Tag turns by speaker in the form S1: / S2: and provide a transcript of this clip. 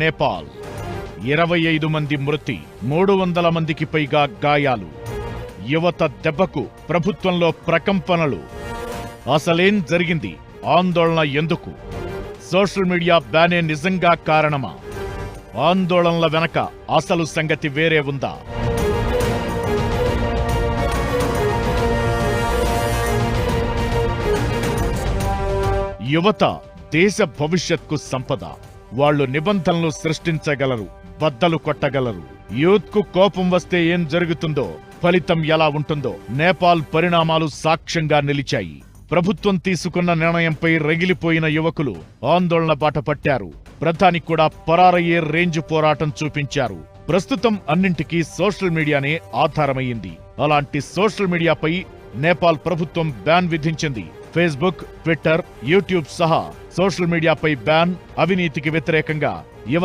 S1: నేపాల్. ఇరవై ఐదు మంది మృతి మూడు వందల మందికి పైగా గాయాలు. యువత దెబ్బకు ప్రభుత్వంలో ప్రకంపనలు. అసలేం జరిగింది? ఆందోళన ఎందుకు? సోషల్ మీడియా బ్యానే నిజంగా కారణమా? ఆందోళనల వెనక అసలు సంగతి వేరే ఉందా? యువత దేశ భవిష్యత్కు సంపద. వాళ్ళు నిబంధనలు సృష్టించగలరు బద్దలు కొట్టగలరు. యూత్కు కోపం వస్తే ఏం జరుగుతుందో ఫలితం ఎలా ఉంటుందో నేపాల్ పరిణామాలు సాక్ష్యంగా నిలిచాయి. ప్రభుత్వం తీసుకున్న నిర్ణయంపై రగిలిపోయిన యువకులు ఆందోళన బాట పట్టారు. ప్రధాని కూడా పరారయ్యే రేంజ్ పోరాటం చూపించారు. ప్రస్తుతం అన్నింటికీ సోషల్ మీడియానే ఆధారమయ్యింది. అలాంటి సోషల్ మీడియాపై నేపాల్ ప్రభుత్వం బ్యాన్ విధించింది. ఫేస్బుక్ ట్విట్టర్ యూట్యూబ్ సహా సోషల్ మీడియాపై బ్యాన్ అవినీతికి వ్యతిరేకంగా యువత